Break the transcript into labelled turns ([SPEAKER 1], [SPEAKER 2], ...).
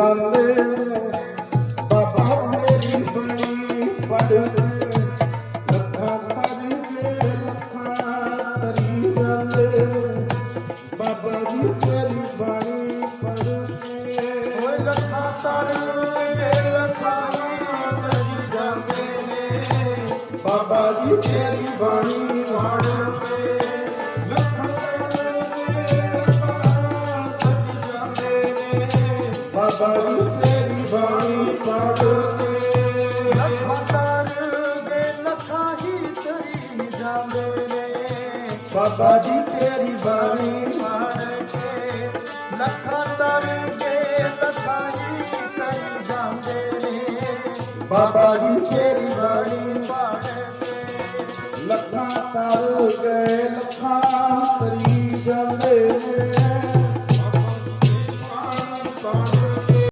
[SPEAKER 1] ਜਾਂਦੇ ਬਾਬਾ ਮੇਰੀ ਬਣੀ ਪੜ ਲੱਖਾਂ ਤਰੀ ਕੇ ਲੱਖਾਂ ਤਰੀ ਜਾਂਦੇ ਬਾਬਾ ਜੀ ਤੇਰੀ ਬਾਣੀ ਪੜ ਕੇ।
[SPEAKER 2] ਓਏ ਲੱਖਾਂ ਤਰ ਕੇ ਲੱਖਾਂ ਤਰੀ ਜਾਂਦੇ
[SPEAKER 1] ਬਾਬਾ ਜੀ ਤੇਰੀ ਬਾਣੀ
[SPEAKER 2] ਵੜ ਕੇ।
[SPEAKER 1] ਬਾਬਾ ਜੀ ਤੇਰੀ ਬਾਣੀ ਪੜ ਕੇ
[SPEAKER 2] ਲੱਖਾਂ ਤਰ ਕੇ ਲੱਖਾਂ ਹੀ ਤਰੀ ਜਾਂਦੇ
[SPEAKER 1] ਬਾਬਾ ਜੀ ਤੇਰੀ ਬਾਣੀ
[SPEAKER 2] ਵੜ ਕੇ ਲੱਖਾਂ ਤਰ ਜਾਂਦੇ ਨੇ
[SPEAKER 1] ਬਾਬਾ ਜੀ ਤੇਰੀ ਬਾਣੀ
[SPEAKER 2] ਵੜ ਕੇ
[SPEAKER 1] ਲੱਖਾਂ ਤਰ ਗਏ ਲੱਖਾਂ ਤਰੀ ਜਾਂਦੇ ਨੇ